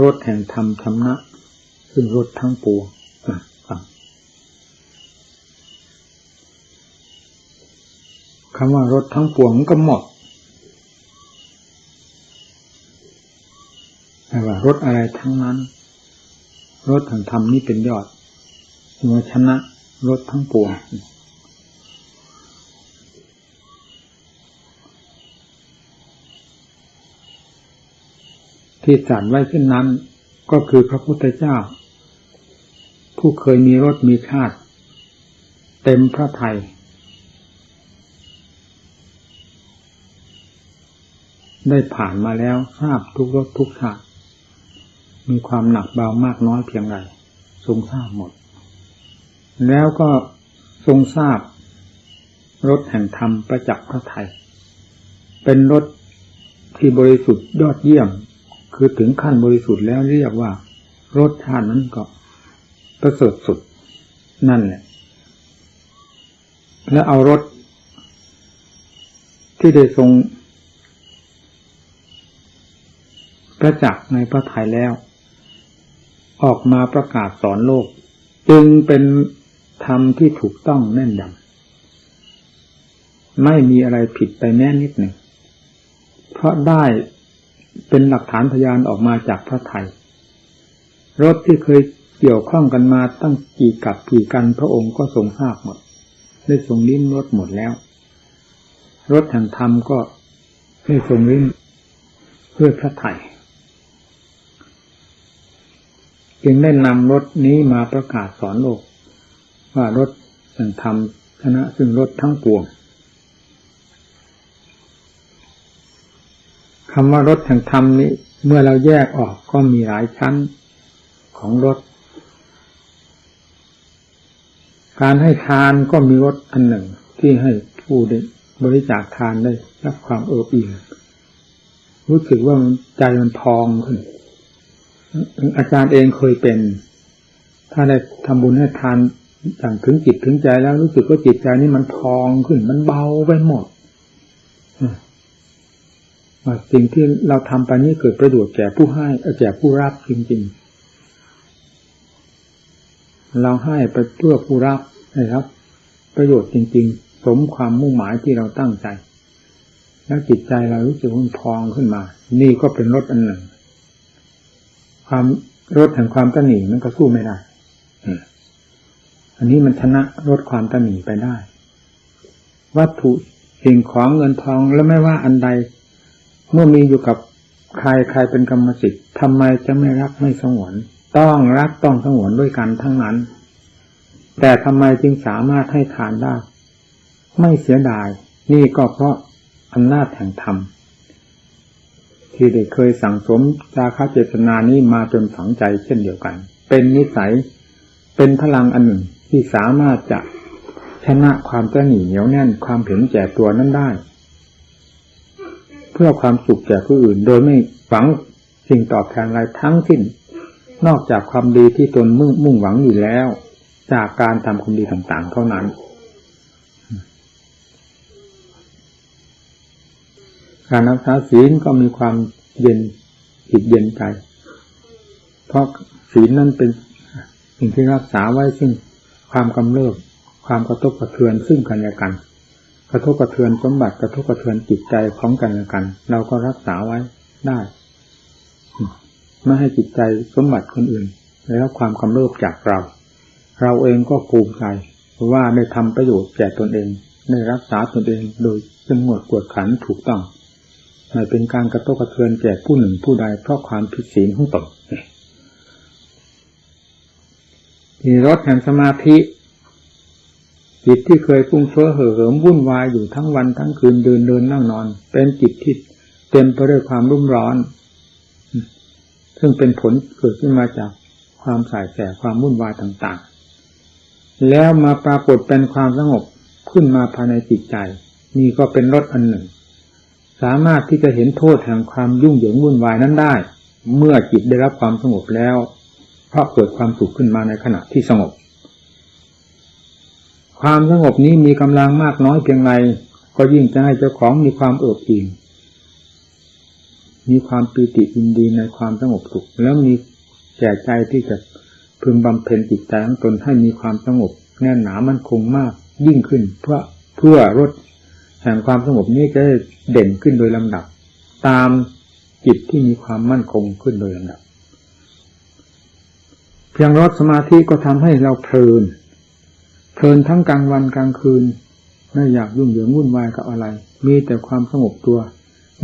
รถแห่งธรรมธรรมะซึ่งรถทั้งปวงคำว่ารถทั้งปวงมันก็หมดแต่ว่ารถอะไรทั้งนั้นรถแห่งธรรมนี่เป็นยอดเมื่อชนะรถทั้งปวง ที่จัดไว้เช่นนั้น ก็คือพระพุทธเจ้า ผู้เคยมีรถมีชาติ เต็มพระไทยได้ผ่านมาแล้วทราบทุกรถทุกชาติมีความหนักเบามากน้อยเพียงไรทรงทราบหมด แล้วก็ทรงทราบรถแห่งธรรมประจักษ์พระไทยเป็นรถที่บริสุทธิ์ยอดเยี่ยม คือถึงขั้นบริสุทธิ์แล้วเรียกว่ารสชาตินั้นก็ประเสริฐสุดนั่นแหละ แล้วเอารถที่ได้ทรงประจักษ์ในพระทัยแล้ว ออกมาประกาศสอนโลก จึงเป็นธรรมที่ถูกต้องแน่นยำไม่มีอะไรผิดไปแม้นิดหนึ่งเพราะได้ เป็นหลักฐานพยานออกมาจากพระไทยรถที่เคยเกี่ยวข้องกันมาตั้งกี่กับกี่กันพระองค์ก็ทรงทราบหมดได้ทรงลิ้มรถหมดแล้วรถแห่งธรรมก็ได้ทรงลิ้มเพื่อพระไทยจึงได้นำรถนี้มาประกาศสอนโลก ว่ารถแห่งธรรมชนะซึ่งรถทั้งปวง คำว่ารถแห่งธรรมนี้ เมื่อเราแยกออกก็มีหลายชั้นของรถการให้ทานก็มีรถอันหนึ่งที่ให้ผู้บริจาคทานได้รับความเอิบอิ่มรู้สึกว่าใจมันพองขึ้น อาจารย์เองเคยเป็น ถ้าได้ทำบุญให้ทานอย่างถึงจิตถึงใจแล้วรู้สึกว่าจิตใจนี่มันพองขึ้น มันเบาไปหมด สิ่งที่เราทำไปนี้เกิดประโยชน์แก่ผู้ให้แก่ผู้รับจริง ๆ เราให้ไปเพื่อผู้รับนะครับ ประโยชน์จริง ๆ สมความมุ่งหมายที่เราตั้งใจ แล้วจิตใจเรารู้สึกมันพองขึ้นมา นี่ก็เป็นรถอันหนึ่ง ความรถแห่งความตนีมันก็สู้ไม่ได้อันนี้มันชนะรถความตนีไปได้ วัตถุสิ่งของเงินทองแล้วไม่ว่าอันใด เมื่อมีอยู่กับใครใครเป็นกรรมสิทธิ์ทำไมจะไม่รักไม่สงวน ต้องรักต้องสงวนด้วยกันทั้งนั้น แต่ทำไมจึงสามารถให้ทานได้ ไม่เสียดาย นี่ก็เพราะอำนาจแห่งธรรมที่ได้เคยสั่งสมจาคาเจตนานี้มาจนฝังใจเช่นเดียวกัน เป็นนิสัย เป็นพลังอันหนึ่งที่สามารถจะชนะความตนีเหนียวแน่นความเห็นแก่ตัวนั้นได้ พื่อความสุขแก่ผู้อื่น โดยไม่หวังสิ่งตอบแทนอะไรทั้งสิ้น นอกจากความดีที่ตนมุ่งมุ่งหวังอยู่แล้ว จากการทำความดีต่างๆ เท่านั้น การรักษาศีลก็มีความเย็นจิตเย็นใจ เพราะศีลนั้นเป็นสิ่งที่รักษาไว้ซึ่งความกำเริบความกระทบกระเทือนซึ่งกันและกัน กระทบกระเทือนสมบัติกระทบกระเทือนจิตใจพร้อมกันกัน เราก็รักษาไว้ได้ไม่ให้จิตใจสมบัติคนอื่นได้รับความกำเริบจากเรา เราเองก็ภูมิใจว่าได้ทำประโยชน์แก่ตนเองได้รักษาตนเองโดยสงบกวดขันถูกต้องไม่เป็นการกระทบกระเทือนแก่ผู้หนึ่งผู้ใดเพราะความผิดศีลของตนมีรถแห่งสมาธิ จิตที่เคยฟุ้งเฟ้อเห่อเหิมวุ่นวายอยู่ทั้งวันทั้งคืนเดินเดินนั่งนอน เป็นจิตที่เต็มไปด้วยความรุ่มร้อน ซึ่งเป็นผลเกิดขึ้นมาจากความสายแสความวุ่นวายต่างๆ แล้วมาปรากฏเป็นความสงบขึ้นมาภายในจิตใจ นี่ก็เป็นรถอันหนึ่ง สามารถที่จะเห็นโทษแห่งความยุ่งเหยิงวุ่นวายนั้นได้ เมื่อจิตได้รับความสงบแล้ว เพราะเกิดความสุขขึ้นมาในขณะที่สงบ ความสงบนี้มีกำลังมากน้อยเพียงไรก็ยิ่งจะให้เจ้าของมีความเอิบอิ่มมีความปีติยินดีในความสงบสุข แล้วมีแก่ใจที่จะพึงบำเพ็ญจิตใจของตนให้มีความสงบ แน่นหนามันคงมากยิ่งขึ้น เพื่อเพื่อลดแห่งความสงบนี้จะเด่นขึ้นโดยลำดับ ตามจิตที่มีความมั่นคงขึ้นโดยลำดับ เพียงรดสมาธิก็ทำให้เราเพลิน เพลินทั้งกลางวันกลางคืน ไม่อยากยุ่งเหยิงวุ่นวายกับอะไร มีแต่ความสงบตัว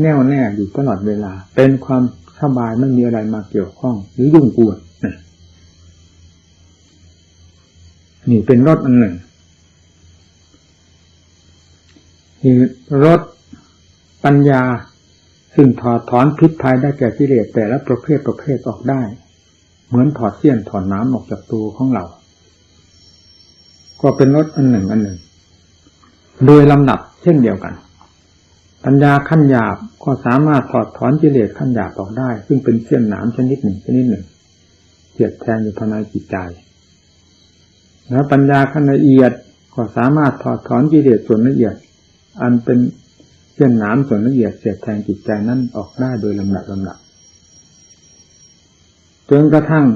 แน่วแน่อยู่ตลอดเวลา เป็นความสบายไม่มีอะไรมาเกี่ยวข้อง หรือยุ่งกวนนี่เป็นรถอันหนึ่งนี่รถปัญญาซึ่งถอดถอนพิษภัยได้แก่กิเลสแต่ละประเภทประเภทออกได้ เหมือนถอดเสี้ยนถอดน้ำออกจากตัวของเรา ก็เป็นรถอันหนึ่งอันหนึ่ง โดยลำดับเช่นเดียวกัน ปัญญาขั้นหยาบก็สามารถถอดถอนกิเลสขั้นหยาบออกได้ ซึ่งเป็นเสี้ยนหนามชนิดหนึ่งชนิดหนึ่งเจียดแทงอยู่ภายในจิตใจ แล้วปัญญาขั้นละเอียดก็สามารถถอดถอนกิเลสส่วนละเอียด อันเป็นเช่นน้ำส่วนละเอียดเสียดแทงจิตใจนั้นออกได้โดยลำดับลำดับจนกระทั่ง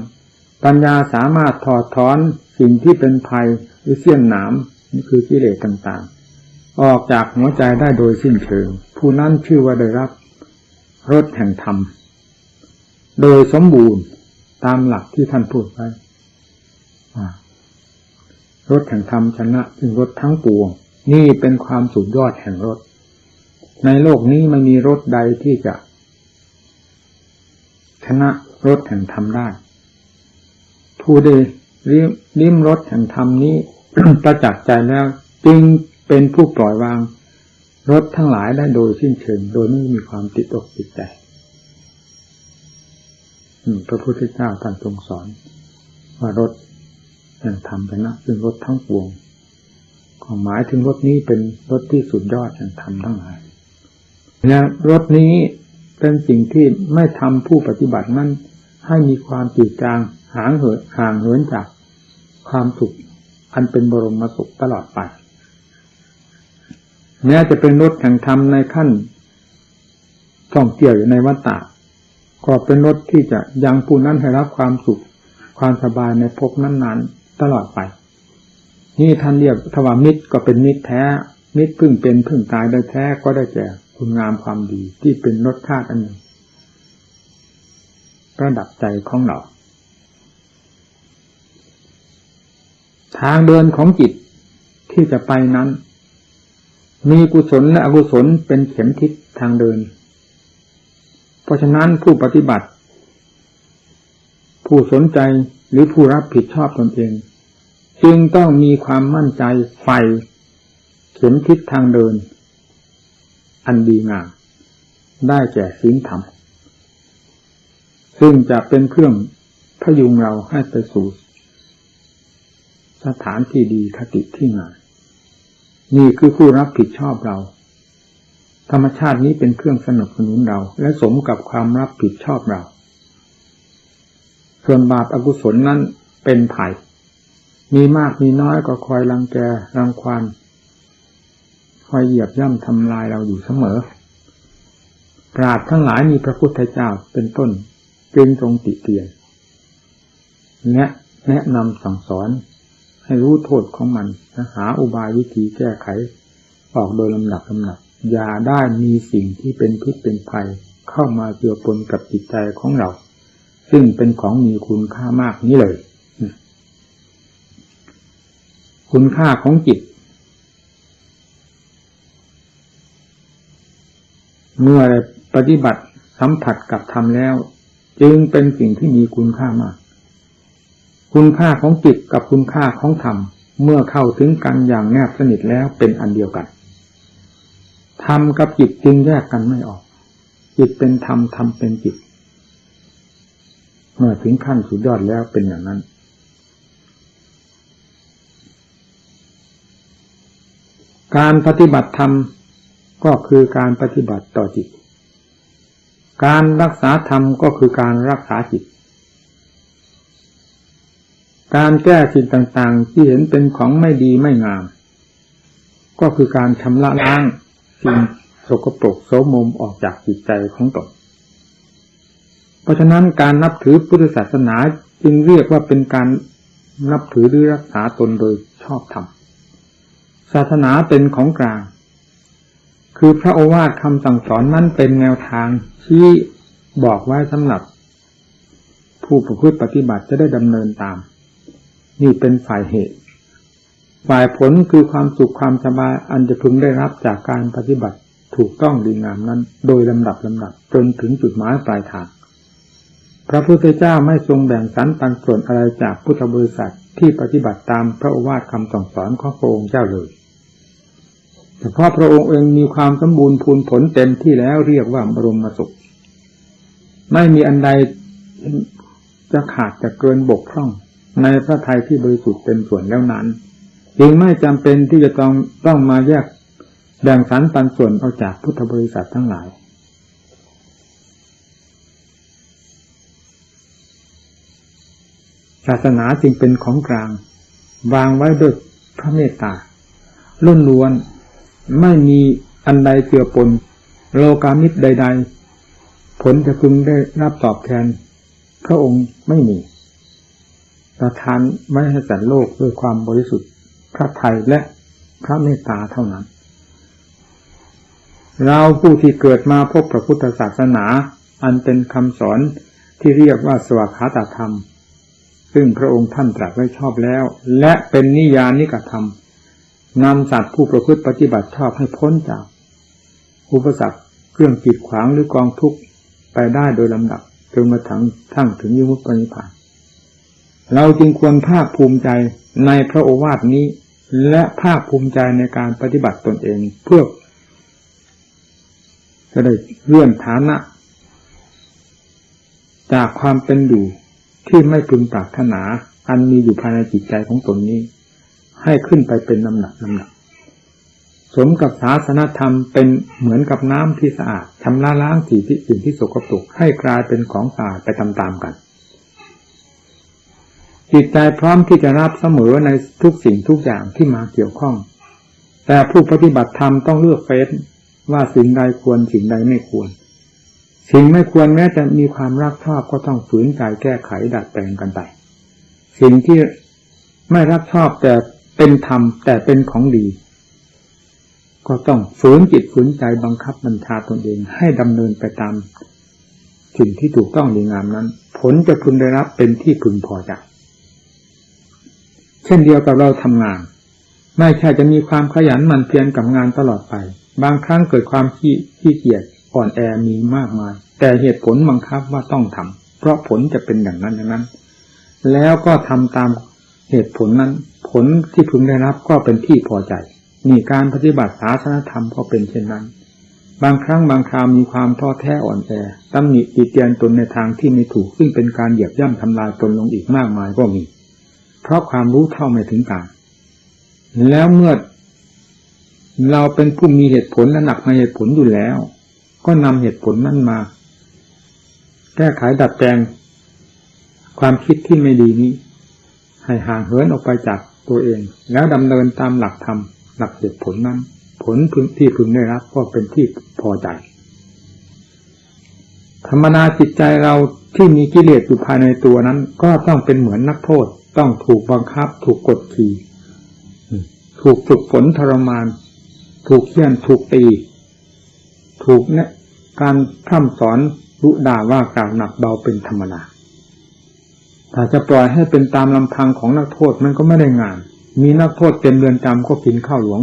ปัญญาสามารถถอดถอนสิ่งที่เป็นภัยหรือเสี้ยนหนามนี่คือกิเลสต่างๆ ออกจากหัวใจได้โดยสิ้นเชิง ผู้นั้นชื่อว่าได้รับรสแห่งธรรม โดยสมบูรณ์ตามหลักที่ท่านพูดไว้รถแห่งธรรมชนะถึงรถทั้งปวง นี่เป็นความสุดยอดแห่งรถในโลกนี้ไม่มีรถใดที่จะ ชนะรถแห่งธรรมได้ผู้ใด ริมรถแห่งธรรมนี้ประจักษ์ใจแล้วจึงเป็นผู้ปล่อยวางรถทั้งหลายได้โดยสิ้นเชิงโดยไม่มีความติดอกติดใจพระพุทธเจ้าท่านทรงสอน ว่ารถแห่งธรรมนะซึ่งรถทั้งปวงความหมายถึงรถนี้เป็นรถที่สุดยอดแห่งธรรมทั้งหลายและรถนี้เป็นสิ่งที่ไม่ทำผู้ปฏิบัตินั้นให้มีความจืดจางห่างเหินห่างเหินจาก ความสุขอันเป็นบรมสุขตลอดไปแม้จะเป็นรถแห่งธรรมในขั้นท่องเที่ยวอยู่ในวัฏฏะก็เป็นรถที่จะยังผู้นั้นให้รับความสุข ความสบายในภพนั้นๆ ตลอดไป นี่ท่านเรียกทวามิตรก็เป็นมิตรแท้ มิตรพึ่งเป็นพึ่งตายได้แท้ก็ได้แก่คุณงามความดีที่เป็นรสชาติอันหนึ่งระดับใจของเรา ทางเดินของจิตที่จะไปนั้น มีกุศลและอกุศลเป็นเข็มทิศทางเดิน เพราะฉะนั้นผู้ปฏิบัติ ผู้สนใจหรือผู้รับผิดชอบตนเอง จึงต้องมีความมั่นใจไฟเข็มทิศทางเดิน อันดีงามได้แก่ศีลธรรม ซึ่งจะเป็นเครื่องพยุงเราให้ไปสู่ สถานที่ดีคติที่งามนี่คือผู้รับผิดชอบเรา ธรรมชาตินี้เป็นเครื่องสนับสนุนเรา และสมกับความรับผิดชอบเรา ส่วนบาปอากุศลนั้นเป็นไผ่มีมากมีน้อยก็คอยรังแกรังควานคอยเหยียบย่ำทำลายเราอยู่เสมอ ปราดทั้งหลายมีพระพุทธเจ้าเป็นต้น จึงทรงติเตียนแนะแนะนำสั่งสอน ให้รู้โทษของมันหาอุบายวิธีแก้ไข ออกโดยลำดับลำดับอย่าได้มีสิ่งที่เป็นพิษเป็นภัย เข้ามาเจือปนกับจิตใจของเรา ซึ่งเป็นของมีคุณค่ามากนี้เลย คุณค่าของจิต เมื่อปฏิบัติสัมผัสกับธรรมแล้ว จึงเป็นสิ่งที่มีคุณค่ามาก คุณค่าของจิตกับคุณค่าของธรรม เมื่อเข้าถึงกันอย่างแนบสนิทแล้วเป็นอันเดียวกัน ธรรมกับจิตจึงแยกกันไม่ออก จิตเป็นธรรมธรรมเป็นจิต เมื่อถึงขั้นสุดยอดแล้วเป็นอย่างนั้น การปฏิบัติธรรมก็คือการปฏิบัติต่อจิต การรักษาธรรมก็คือการรักษาจิต การแก้สิ่งต่างๆ ที่เห็นเป็นของไม่ดีไม่งาม ก็คือการชำระล้างสิ่งสกปรกโสมมออกจากจิตใจของตนเพราะฉะนั้นการนับถือพุทธศาสนาจึงเรียกว่าเป็นการนับถือหรือรักษาตนโดยชอบธรรมศาสนาเป็นของกลาง คือพระโอวาทคำสั่งสอนนั้นเป็นแนวทางที่บอกไว้สำหรับ ผู้ประพฤติปฏิบัติจะได้ดำเนินตาม นี่เป็นฝ่ายเหตุ ฝ่ายผลคือความสุขความสบายอันจะพึงได้รับจากการปฏิบัติถูกต้องดีงามนั้น โดยลำดับลำดับจนถึงจุดหมายปลายทาง พระพุทธเจ้าไม่ทรงแบ่งสรรปันส่วนอะไรจากพุทธบริษัทที่ปฏิบัติตามพระโอวาทคำสั่งสอนของพระองค์เจ้าเลยเฉพาะพระองค์เองมีความสมบูรณ์พูนผลเต็มที่แล้วเรียกว่าบรมสุข ไม่มีอันใดจะขาดจะเกินบกพร่อง ในพระทัยที่บริสุทธิ์เป็นส่วนแล้วนั้นจึงไม่จำเป็นที่จะต้องต้องมาแยกแบ่งสรรปันส่วนเอาจากพุทธบริษัททั้งหลาย ศาสนาจึงเป็นของกลาง วางไว้ด้วยพระเมตตาล้นล้วนไม่มีอันใดเจือปนโลกามิตรใด ๆ ผลจะพึงได้รับตอบแทน พระองค์ไม่มี ประทานไว้ให้สัตว์โลกด้วยความบริสุทธิ์พระไทยและพระเมตตาเท่านั้น เราผู้ที่เกิดมาพบพระพุทธศาสนา อันเป็นคำสอนที่เรียกว่าสวากขาตธรรม ซึ่งพระองค์ท่านตรัสไว้ชอบแล้ว และเป็นนิยานิกธรรมนำสัตว์ผู้ประพฤติปฏิบัติชอบให้พ้นจาก อุปสรรคเครื่องกีดขวางหรือกองทุกข์ไปได้โดยลำดับจนมาถึงทั้งถึงยุมุตปณิพาน เราจึงควรภาคภูมิใจในพระโอวาทนี้ และภาคภูมิใจในการปฏิบัติตนเอง เพื่อจะได้เลื่อนฐานะ จากความเป็นอยู่ที่ไม่พึงปรารถนา อันมีอยู่ภายในจิตใจของตนนี้ ให้ขึ้นไปเป็นลำหนักลำหนักสมกับศาสนธรรมเป็นเหมือนกับน้ำที่สะอาดชำระล้างสิ่งที่สิ่งที่สกปรกให้กลายเป็นของสะอาดไปตามๆกัน จิตใจพร้อมที่จะรับเสมอในทุกสิ่งทุกอย่างที่มาเกี่ยวข้อง แต่ผู้ปฏิบัติธรรมต้องเลือกเฟ้นว่าสิ่งใดควรสิ่งใดไม่ควร สิ่งไม่ควรแม้จะมีความรักชอบก็ต้องฝืนใจแก้ไขดัดแปลงกันไป สิ่งที่ไม่รักชอบแต่เป็นธรรมแต่เป็นของดี ก็ต้องฝืนจิตฝืนใจบังคับบัญชาตนเองให้ดำเนินไปตามสิ่งที่ถูกต้องดีงามนั้น ผลจะพึงได้รับเป็นที่พึงพอใจ เช่นเดียวกับเราทำงาน ไม่ใช่จะมีความขยันหมั่นเพียรกับงานตลอดไป บางครั้งเกิดความขี้ขี้เกียจอ่อนแอมีมากมาย แต่เหตุผลบังคับว่าต้องทำเพราะผลจะเป็นอย่างนั้นอย่างนั้น แล้วก็ทำตามเหตุผลนั้น ผลที่พึงได้รับก็เป็นที่พอใจนี่การปฏิบัติศาสนธรรมก็เป็นเช่นนั้น บางครั้งบางคราวมีความท้อแท้อ่อนแอตำหนิติเตียนตนในทางที่ไม่ถูกซึ่งเป็นการเหยียบย่ำทำลายตนลงอีกมากมายก็มี เพราะความรู้เท่าไม่ถึงการ แล้วเมื่อเราเป็นผู้มีเหตุผลและหนักในเหตุผลอยู่แล้ว ก็นำเหตุผลนั้นมา แก้ไขดัดแปลง ความคิดที่ไม่ดีนี้ ให้ห่างเหินออกไปจากตัวเอง แล้วดำเนินตามหลักธรรมหลักเหตุผลนั้น ผลที่พึงได้รับก็เป็นที่พอใจ ธรรมนาจิตใจเราที่มีกิเลสอยู่ภายในตัวนั้น ก็ต้องเป็นเหมือนนักโทษ ต้องถูกบังคับ ถูกกดขี่ถูกฝึกฝนทรมาน ถูกเคี่ยนถูกตี ถูกเนี่ยการพร่ำสอนรุด่าว่ากล่าวหนักเบาเป็นธรรมดาถ้าจะปล่อยให้เป็นตามลำพังของนักโทษมันก็ไม่ได้งาน มีนักโทษเต็มเรือนจำก็กินข้าวหลวง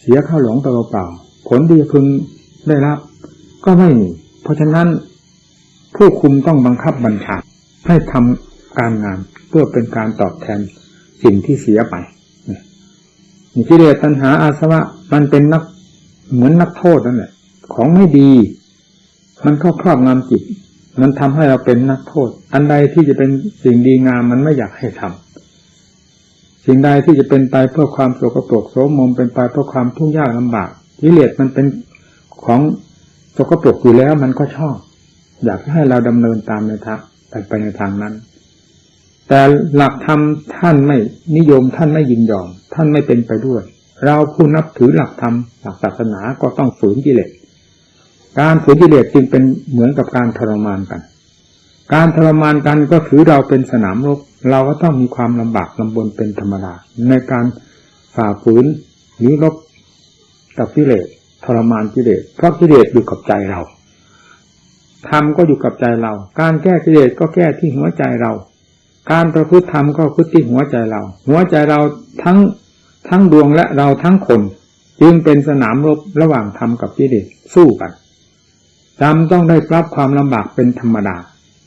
เสียข้าวหลวงเปล่าๆผลดีพึงได้รับ ก็ไม่มีเพราะฉะนั้นผู้คุมต้องบังคับบัญชาให้ทำ การงานเพื่อเป็นการตอบแทนสิ่งที่เสียไปกิเลสตัณหาอาสวะมันเป็นนักเหมือนนักโทษนั่นแหละ ของไม่ดี มันเข้าครอบงำจิต มันทำให้เราเป็นนักโทษ อันใดที่จะเป็นสิ่งดีงามมันไม่อยากให้ทำสิ่งใดที่จะเป็นไปเพื่อความโศกโปรกโสมมเป็นไปเพื่อความทุกข์ยากลำบากกิเลสมันเป็นของโศกโปรกอยู่แล้วมันก็ชอบ อยากให้เราดำเนินตามในทางไปในทางนั้น แต่หลักธรรมท่านไม่นิยมท่านไม่ยินยอม ท่านไม่เป็นไปด้วย เราผู้นับถือหลักธรรมหลักศาสนาก็ต้องฝืนกิเลสการฝืนกิเลสจึงเป็นเหมือนกับการทรมานกัน การทรมานกันก็ถือเราเป็นสนามรบเราก็ต้องมีความลำบากลำบนเป็นธรรมดาในการฝ่าฝืนหรือรบกับกิเลสทรมานกิเลสเพราะกิเลสอยู่กับใจเราธรรมก็อยู่กับใจเรา การแก้กิเลสก็แก้ที่หัวใจเรา การประพฤติธรรมก็พฤติที่หัวใจเรา หัวใจเราทั้งทั้งดวงและเราทั้งคน จึงเป็นสนามรบระหว่างธรรมกับกิเลสสู้กันจำต้องได้รับความลำบากเป็นธรรมดา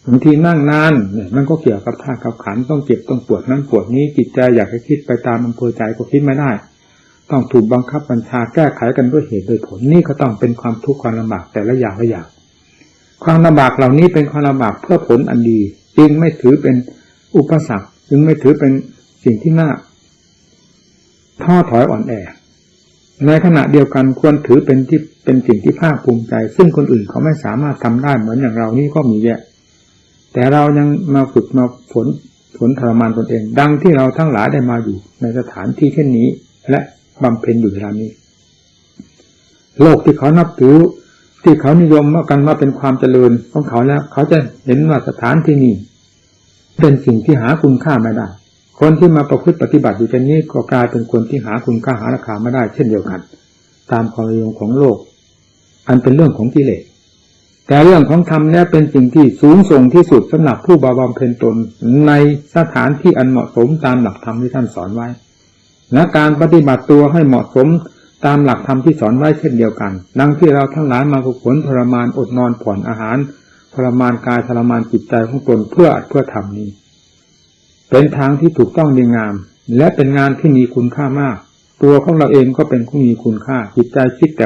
บางทีนั่งนานเนี่ยมันก็เกี่ยวกับท่ากับขันต้องเจ็บต้องปวดนั่นปวดนี้จิตใจอยากจะคิดไปตามอำเภอใจก็คิดไม่ได้ ต้องถูกบังคับบัญชาแก้ไขกันด้วยเหตุด้วยผลนี่ก็ต้องเป็นความทุกข์ความลำบากแต่ละอย่างละอย่างความลำบากเหล่านี้เป็นความลำบากเพื่อผลอันดี จึงไม่ถือเป็น อุปสรรคจึงไม่ถือเป็นสิ่งที่น่าท้อถอยอ่อนแอ ในขณะเดียวกันควรถือเป็นที่เป็นสิ่งที่ภาคภูมิใจ ซึ่งคนอื่นเขาไม่สามารถทำได้เหมือนอย่างเรานี่ก็มีแยะ แต่เรายังมาฝึกมาฝนฝนทรมานตนเอง ดังที่เราทั้งหลายได้มาอยู่ ในสถานที่เช่นนี้ และบำเพ็ญอยู่เวลานี้ โลกที่เขานับถือที่เขานิยมกันว่าเป็นความเจริญของเขาแล้วเขาจะเห็นว่าสถานที่นี้ เป็นสิ่งที่หาคุณค่าไม่ได้ คนที่มาประพฤติปฏิบัติอยู่เช่นนี้ก็กลายเป็นคนที่หาคุณค่าหาราคาไม่ได้ เช่นเดียวกัน ตามความนิยมของโลก อันเป็นเรื่องของกิเลสแต่เรื่องของธรรมเนี่ยเป็นสิ่งที่สูงส่งที่สุดสำหรับผู้บาบำเพ็ญตนในสถานที่อันเหมาะสมตามหลักธรรมที่ท่านสอนไว้ และการปฏิบัติตัวให้เหมาะสมตามหลักธรรมที่สอนไว้เช่นเดียวกัน ดังที่เราทั้งหลายมาฝึกฝนทรมานอดนอนผ่อนอาหาร รมานกายทรมานจิตใจของตนเพื่ออัดเพื่อทำนี้ เป็นทางที่ถูกต้องดีงาม และเป็นงานที่มีคุณค่ามาก ตัวของเราเองก็เป็นผู้มีคุณค่า จิตใจคิดแต่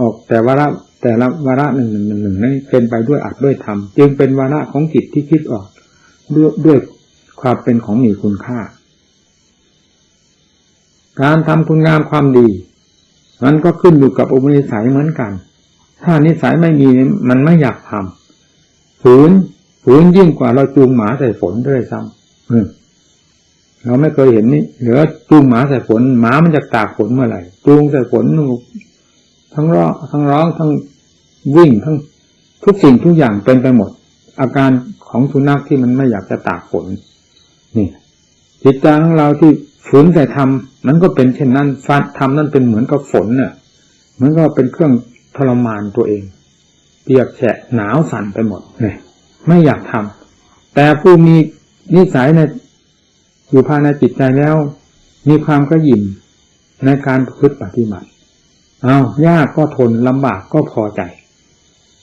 ออกแต่ว่าแต่ละวาระหนึ่งหนึ่งหนึ่งหนึ่งนั้นเป็นไปด้วยอัดด้วยธรรมจึงเป็นวาระของจิตที่คิดออกด้วยด้วยความเป็นของมีคุณค่า การทำคุณงามความดี มันก็ขึ้นอยู่กับอุปนิสัยเหมือนกัน ถ้านิสัยไม่มีมันไม่อยากทำ ฝืนฝืนยิ่งกว่าเราจูงหมาใส่ฝนด้วยซ้ำเราไม่เคยเห็นนี่เหลือจูงหมาใส่ฝนหมามันจะตากฝนเมื่อไหร่จูงใส่ฝนทั้งร้องทั้งร้องทั้งวิ่งทั้งทุกสิ่งทุกอย่างเป็นไปหมด อาการของสุนัขที่มันไม่อยากจะตากฝนนี่จิตใจของเราที่ฝืนใส่ทำนั้นก็เป็นเช่นนั้นฟันทำนั้นเป็นเหมือนกับฝนเนี่ยเหมือนก็เป็นเครื่องทรมานตัวเอง เปียกแฉะหนาวสั่นไปหมดเนี่ยไม่อยากทำแต่ผู้มีนิสัยในอยู่ภายในจิตใจแล้ว มีความกระยิมในการพฤติปฏิบัติเอายากก็ทนลำบากก็พอใจ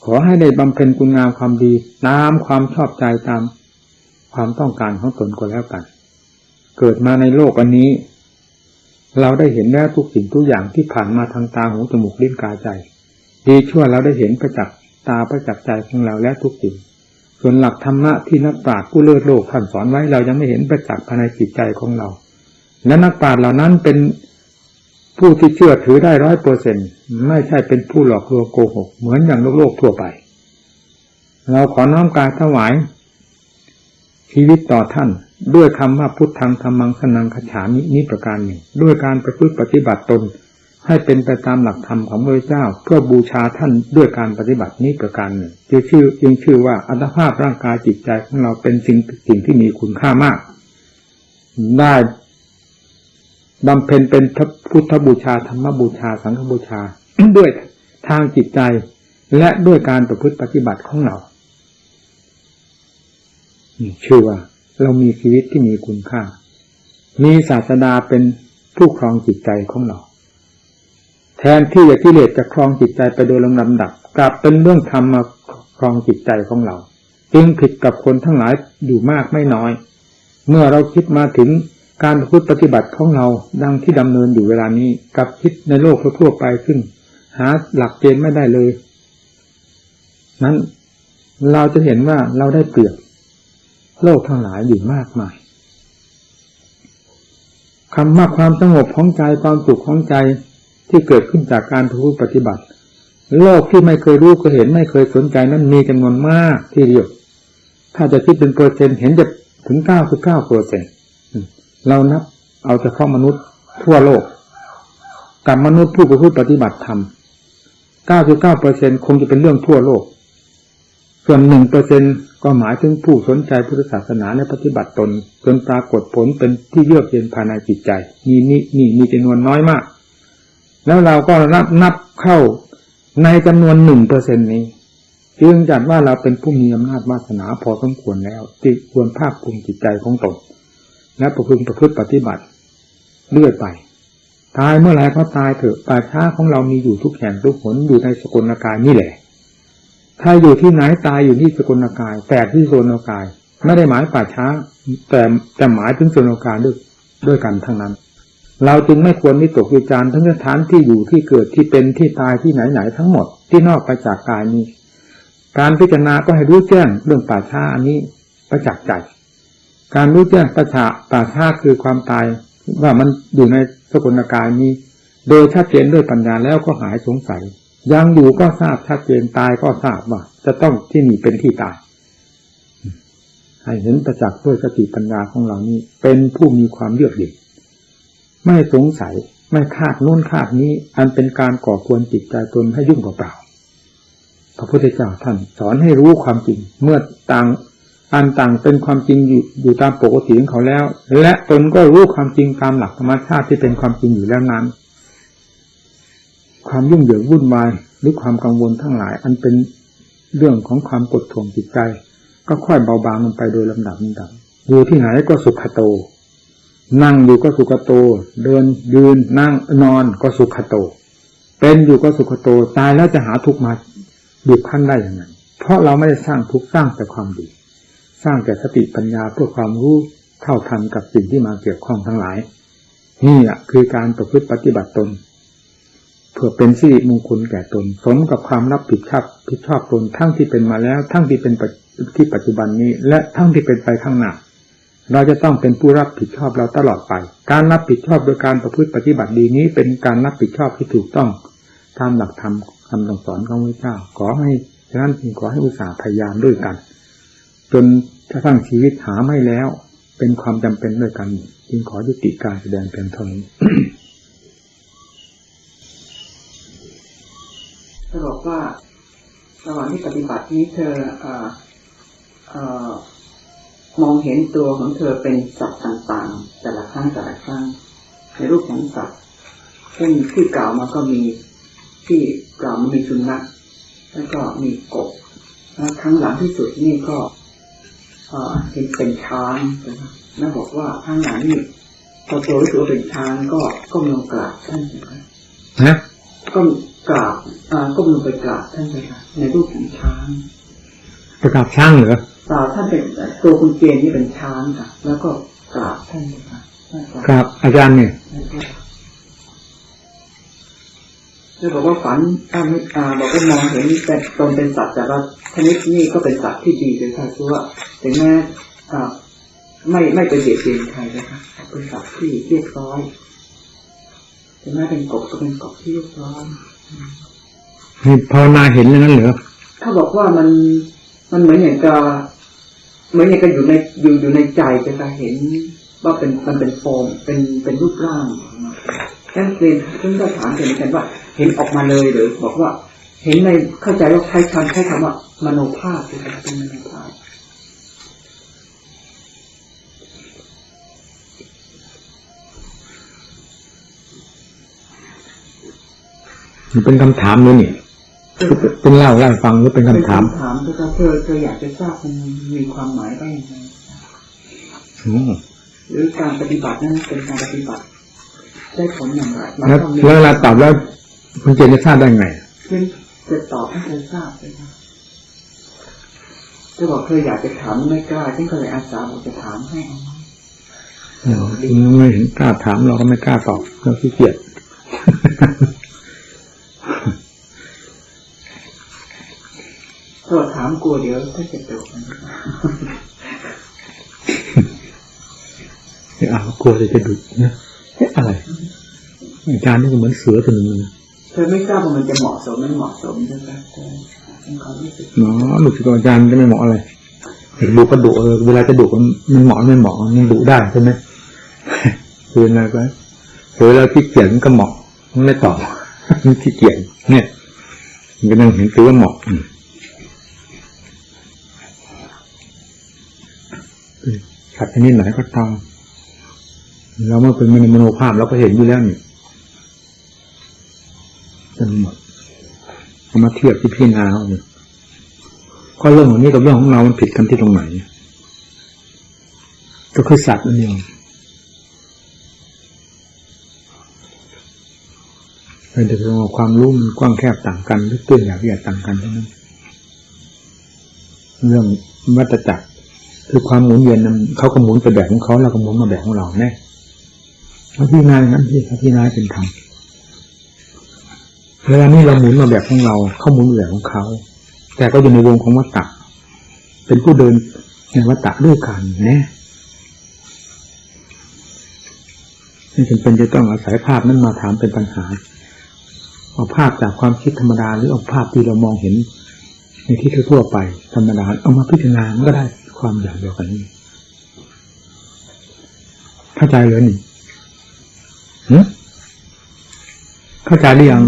ขอให้ได้บำเพ็ญคุณงามความดีตามความชอบใจตามความต้องการของตนก็แล้วกัน เกิดมาในโลกอันนี้ เราได้เห็นแล้วทุกสิ่งทุกอย่างที่ผ่านมาทางตาหูจมูกลิ้นกายใจ ดีชั่วเราได้เห็นประจักษ์ ตาประจักษ์ใจของเราและทุกสิ่งส่วนหลักธรรมะที่นักปราชญ์ผู้เลิศโลกท่านสอนไว้เรายังไม่เห็นประจักษ์ภายในจิตใจของเรา และนักปราชญ์เหล่านั้นเป็นผู้ที่เชื่อถือได้ร้อยเปอร์เซ็นไม่ใช่เป็นผู้หลอกลวงโกหก เหมือนอย่างโลกโลกทั่วไป เราขอน้อมการถวาย ชีวิตต่อท่านด้วยคำว่าพุทธังธรรมังสนังขฉามินี้ประการหนึ่ง ด้วยการประพฤติปฏิบัติตน ให้เป็นไปตามหลักธรรมของพระเจ้า เพื่อบูชาท่านด้วยการปฏิบัตินี้ประการหนึ่งจึงชื่อจึงชื่อว่าอัตภาพร่างกายจิตใจของเราเป็นสิ่งสิ่งที่มีคุณค่ามาก ได้บำเพ็ญเป็นพุทธบูชาธรรมบูชา สังฆบูชา ด้วยทางจิตใจ และด้วยการประพฤติปฏิบัติของเราชื่อว่า เรามีชีวิตที่มีคุณค่า มีศาสดาเป็นผู้ครองจิตใจของเรา แทนที่จะกิเลสจะครองจิตใจไปโดยลำดับ กลับเป็นเรื่องธรรมมาครองจิตใจของเรา จึงผิดกับคนทั้งหลายอยู่มากไม่น้อย เมื่อเราคิดมาถึงการพูดปฏิบัติของเราดังที่ดำเนินอยู่เวลานี้กับคิดในโลกทั่วไปขึ้นหาหลักเกณฑ์ไม่ได้เลย นั้นเราจะเห็นว่าเราได้เปรียบโลกทั้งหลายอยู่มากมายคำว่าความสงบของใจความสุขของใจ ที่เกิดขึ้นจากการพูดปฏิบัติ โลกที่ไม่เคยรู้ก็เห็นไม่เคยสนใจนั้นมีจำนวนมากที่เดียว ถ้าจะคิดเป็นเปอร์เซ็นต์เห็นจะถึงเก้าสิบเก้าเปอร์เซ็นต์เรานับเอาเฉพาะมนุษย์ทั่วโลก กับมนุษย์ผู้ประพฤติปฏิบัติธรรม99เปอร์เซ็นคงจะเป็นเรื่องทั่วโลก ส่วนหนึ่งเปอร์เซ็นก็หมายถึงผู้สนใจพุทธศาสนาและปฏิบัติตน จนปรากฏผลเป็นที่เยือกเย็นภายในจิตใจ นี่นี่นี่มีจำนวนน้อยมาก แล้วเราก็นับนับเข้าในจำนวนหนึ่งเปอร์เซ็นนี้ จึงจัดว่าเราเป็นผู้มีอำนาจวาสนาพอสมควรแล้วที่ควรภาคภูมิจิตใจของตนและประพฤติประพฤติปฏิบัติเรื่อยไป ตายเมื่อไรก็ตายเถอะป่าช้าของเรามีอยู่ทุกแห่งทุกหนอยู่ในสกลกายนี่แหละ ถ้าอยู่ที่ไหนตายอยู่ที่สกลกาย แตกที่โซนกาย ไม่ได้หมายป่าช้า แต่แต่หมายถึงโซนกายด้วยด้วยกันทั้งนั้น เราจึงไม่ควรวิตกวิจารณ์ทั้งสถานที่อยู่ที่เกิดที่เป็นที่ตายที่ไหนไหนทั้งหมดที่นอกไปจากกายนี้ การพิจารณาก็ให้รู้แจ้งเรื่องป่าช้าอันนี้ประจักษ์ใจ การรู้แจ้งประชาป่าช้าคือความตายว่ามันอยู่ในสกุลกายนี้ โดยชัดเจนด้วยปัญญาแล้วก็หายสงสัย ยังอยู่ก็ทราบชัดเจนตายก็ทราบว่า จะต้องที่นี่เป็นที่ตายให้เห็นประจักษ์ด้วยสติปัญญาของเรานี้เป็นผู้มีความเยือกเย็น ไม่สงสัยไม่คาดโน้นคาดนี้ อันเป็นการก่อควรจิตใจตนให้ยุ่งเปล่าพระพุทธเจ้าท่านสอนให้รู้ความจริง เมื่อต่างอันต่างเป็นความจริงอยู่อยู่ตามปกติของเขาแล้ว และตนก็รู้ความจริงตามหลักธรรมชาติที่เป็นความจริงอยู่แล้วนั้น ความยุ่งเหยิงวุ่นวายหรือความกังวลทั้งหลาย อันเป็นเรื่องของความกดท่วงจิตใจ ก็ค่อยเบาบางลงไปโดยลำดับลำดับอยู่ที่ไหนก็สุขโต นั่งอยู่ก็สุขโต เดินยืนนั่งนอนก็สุขโต เป็นอยู่ก็สุขโต ตายแล้วจะหาทุกข์มาบีบคั้นได้อย่างไรเพราะเราไม่ได้สร้างทุกข์สร้างแต่ความดี สร้างแต่สติปัญญาเพื่อความรู้เท่าทันกับสิ่งที่มาเกี่ยวข้องทั้งหลาย นี่แหละคือการประพฤติปฏิบัติตนเพื่อเป็นสิริมงคลแก่ตน สมกับความรับผิดชอบผิดชอบตนทั้งที่เป็นมาแล้ว ทั้งที่เป็นที่ปัจจุบันนี้ และทั้งที่เป็นไปข้างหน้า เราจะต้องเป็นผู้รับผิดชอบเราตลอดไป การรับผิดชอบโดยการประพฤติปฏิบัติดีนี้ เป็นการรับผิดชอบที่ถูกต้องตามหลักธรรมคำสอนของพระเจ้า ขอให้ฉะนั้นจึงขอให้อุตสาห์พยายามด้วยกัน จนกระทั่งชีวิตหาไม่แล้ว เป็นความจำเป็นด้วยกันจึงขอยุติการแสดงเพียงเท่านี้เธอบอกว่าระหว่างที่ปฏิบัตินี้เธอเออเอ่อ มองเห็นตัวของเธอเป็นสัตว์ต่างๆ แต่ละครั้งแต่ละครั้งในรูปของสัตว์เช่นที่กล่าวมาก็มีที่กล่าวมามีสุนัขแล้วก็มีกบแล้วครั้งหลังที่สุดนี่ก็เอ่อเห็นเป็นช้างนะครับแล้วบอกว่าข้างหลังนี่พอตัวรู้สึกว่าเป็นช้างก็ก็ลงกราบท่านนะครับนะก็กราบอ่าก้มลงไปกราบท่านเลยค่ะในรูปของช้าง ประกาศช่างเหรอกราบท่านเป็นตัวคุณเจนนี่เป็นช้างค่ะแล้วก็กราบท่านเลยค่ะท่านกราบครับอาจารย์เนี่ยแล้วบอกว่าฝันอ่าไม่อ่าบอกว่ามองเห็นแต่ตนเป็นสัตว์แต่ละชนิดนี่ก็เป็นสัตว์ที่ดีเลยค่ะคือว่าถึงแม้อ่าไม่ไม่ไปเบียดเบียนใครนะคะเป็นสัตว์ที่เรียบร้อยถึงแม้เป็นกบก็เป็นกบที่เรียบร้อยนี่ภาวนาเห็นแล้วนั้นเหรอถ้าบอกว่ามัน มันเหมือนอย่างกับเหมือนอย่างกับอยู่ในอยู่อยู่ในใจจะจะเห็นว่าเป็นมันเป็นโฟมเป็นเป็นรูปร่างนั่นเรียนซึ่งก็ถามเป็นกันว่า เห็นออกมาเลยหรือบอกว่า เห็นในเข้าใจว่าใช้คำใช้คำว่ามโนภาพเป็นมโนภาพมันเป็นคำถามเลยนี่ เป็นเล่าเล่าให้ฟังหรือเป็นคำถามเป็นคำถามคือเธอเธออยากจะทราบมันมีความหมายว่าอย่างไรอืมหรือการปฏิบัตินั้นเป็นการปฏิบัติได้ผลอย่างไรมันแล้วต้องมีแล้วเวลาตอบแล้วคุณเจนจะทราบได้ไงซึ่งจะตอบให้เธอทราบเลยนะจะบอกเธออยากจะถามไม่กล้าฉันก็เลยอาสาบอกจะถามให้เอาไหมอ๋อไม่เห็นกล้าถามเราก็ไม่กล้าตอบเราขี้เกียจ ถ้าถามกลัวเดี๋ยวถ้าจะจบมันเดี๋ยวอ้าวกลัวจะจะดุนะเอ๊ะอะไรอาจารย์นี่ก็เหมือนเสือตัวหนึงนะเธอไม่ทราบว่ามันจะเหมาะสมไม่เหมาะสมใช่ไหมแต่เป็นความรู้สึกเนาะลูกศิษย์ของอาจารย์จะไม่เหมาะอะไรเห็นดุก็ดุเออเวลาจะดุมันมันเหมาะไม่เหมาะมันดุได้ใช่ไหมคืออะไรก็หรือเราขี้เกียจมันก็เหมาะมันไม่ตอบมันขี้เกียจเนี่ยมันก็นั่งเห็นตัวว่าเหมาะอืม สัตว์ชนิดไหนก็ตามเราเมื่อเป็นมโนภาพเราก็เห็นอยู่แล้วนี่จนหมดเอามาเทียบที่พี่นาเอาเนี่ยก็เรื่องของนี้กับเรื่องของเรา มันผิดกันที่ตรงไหน ก็คือสัตว์นั่นเองเป็นแต่เรื่องของความรู้มันกว้างแคบต่างกันลึกตื้นละเอียดต่างกันเท่านั้น เรื่องวัฏจักร คือความหมุนเวียนนั้นเขาก็หมุนไปแบบของเขาเราก็หมุนมาแบบของเราแน่เขาพี่นายนั้นที่เขาพี่นายเป็นธรรมเวลานี้เราหมุนมาแบบของเรา เขาหมุนแบบของเขา แต่ก็อยู่ในวงของวัฏฏะเป็นผู้เดินในวัฏฏะด้วยกันแน่ไม่จำเป็นจะต้องอาศัยภาพนั้นมาถามเป็นปัญหาเอาภาพจากความคิดธรรมดาหรือเอาภาพที่เรามองเห็น ในที่ทั่วไปธรรมดาเอามาพิจารณาก็ได้ ความอย่างเดียวกันนี้เข้าใจเลยนี่หึเข้าใจหรือยัง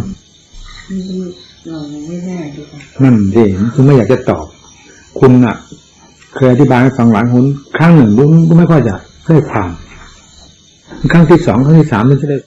เรายังไม่แน่ดีกว่านั่นสิคุณไม่อยากจะตอบ คุณอะ เคยอธิบายให้ฟังหลายคนครั้งหนึ่งรู้ก็ไม่ค่อยจะได้ความครั้งที่สองครั้งที่สามมันจะได้